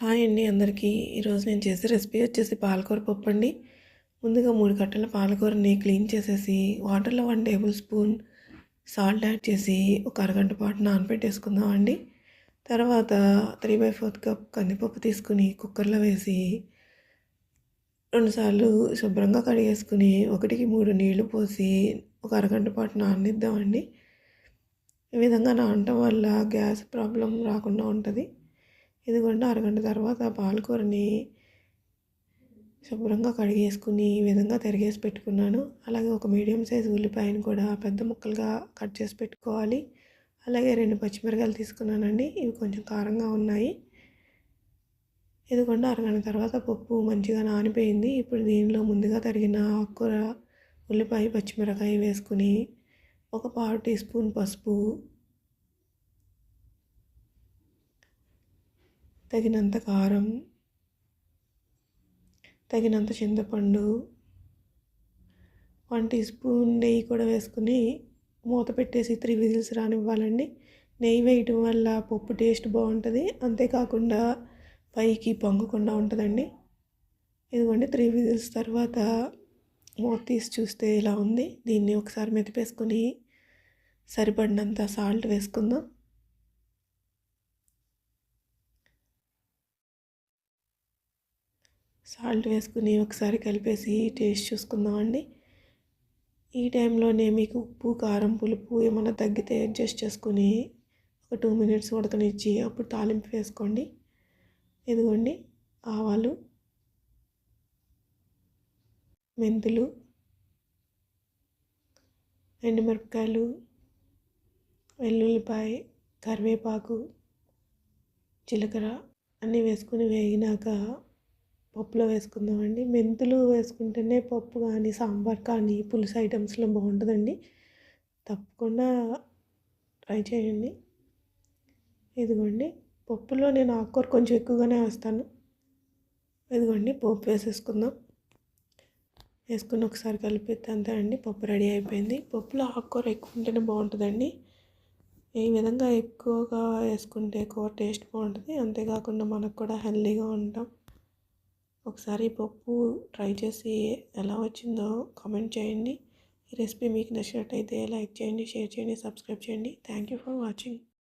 Hi అండి అందరికీ. ఈరోజు నేను చేసే రెసిపీ వచ్చేసి పాలకూర పప్పు అండి. ముందుగా మూడు కట్టల పాలకూరని క్లీన్ చేసేసి వాటర్లో one tablespoon salt add చేసి ఒక అరగంట పాటు నానబెట్టేసుకుందామండి తర్వాత త్రీ బై ఫోర్త్ కప్ కందిపప్పు తీసుకుని కుక్కర్లో వేసి రెండుసార్లు శుభ్రంగా కడిగేసుకుని ఒకటికి మూడు నీళ్ళు పోసి ఒక అరగంట పాటు నాననిద్దామండి ఈ విధంగా నానటం వల్ల గ్యాస్ ప్రాబ్లం రాకుండా ఉంటుంది. ఇదిగోండి అరగంట తర్వాత పాలకూరని శుభ్రంగా కడిగేసుకుని ఈ విధంగా తిరిగేసి పెట్టుకున్నాను. అలాగే ఒక మీడియం సైజు ఉల్లిపాయను కూడా పెద్ద ముక్కలుగా కట్ చేసి పెట్టుకోవాలి. అలాగే రెండు పచ్చిమిరకాయలు తీసుకున్నానండి ఇవి కొంచెం కారంగా ఉన్నాయి. ఇదిగోండి అరగంట తర్వాత పప్పు మంచిగా నానిపోయింది. ఇప్పుడు దీనిలో ముందుగా తరిగిన ఆకుకూర ఉల్లిపాయ పచ్చిమిరకాయ వేసుకుని ఒక పావు టీ స్పూన్ పసుపు తగినంత కారం తగినంత చింతపండు వన్ టీ స్పూన్ నెయ్యి కూడా వేసుకుని మూత పెట్టేసి త్రీ విజిల్స్ రానివ్వాలండి. నెయ్యి వేయటం వల్ల పప్పు టేస్ట్ బాగుంటుంది. అంతేకాకుండా పైకి పొంగకుండా ఉంటుందండి. ఇదిగోండి త్రీ విజిల్స్ తర్వాత మూత తీసి చూస్తే ఇలా ఉంది. దీన్ని ఒకసారి మెతిపేసుకొని సరిపడినంత సాల్ట్ వేసుకుందాం. సాల్ట్ వేసుకుని ఒకసారి కలిపేసి టేస్ట్ చూసుకుందామండి. ఈ టైంలోనే మీకు ఉప్పు కారం పులుపు ఏమైనా తగ్గితే అడ్జస్ట్ చేసుకుని ఒక టూ మినిట్స్ ఉడకనిచ్చి అప్పుడు తాలింపు వేసుకోండి. ఇదిగోండి ఆవాలు మెంతులు ఎండుమిరపకాయలు వెల్లుల్లిపాయ కరివేపాకు జీలకర్ర అన్నీ వేసుకుని వేగినాక పప్పులో వేసుకుందామండి. మెంతులు వేసుకుంటేనే పప్పు కానీ సాంబార్ కానీ పులుసు ఐటమ్స్లో బాగుంటుందండి. తప్పకుండా ట్రై చేయండి. ఇదిగోండి పప్పులో నేను ఆకుకూర కొంచెం ఎక్కువగానే వేస్తాను. ఇదిగోండి పప్పు వేసేసుకుందాం. వేసుకుని ఒకసారి కలిపితే అంతే అండి పప్పు రెడీ అయిపోయింది. పప్పులో ఆకుకూర ఎక్కువ ఉంటేనే బాగుంటుందండి. ఈ విధంగా ఎక్కువగా వేసుకుంటే కూర టేస్ట్ బాగుంటుంది. అంతేకాకుండా మనకు కూడా హెల్తీగా ఉంటాం. ఒకసారి పప్పు ట్రై చేసి ఎలా వచ్చిందో కామెంట్ చేయండి. ఈ రెసిపీ మీకు నచ్చినట్టయితే లైక్ చేయండి షేర్ చేయండి సబ్స్క్రైబ్ చేయండి. Thank you for watching.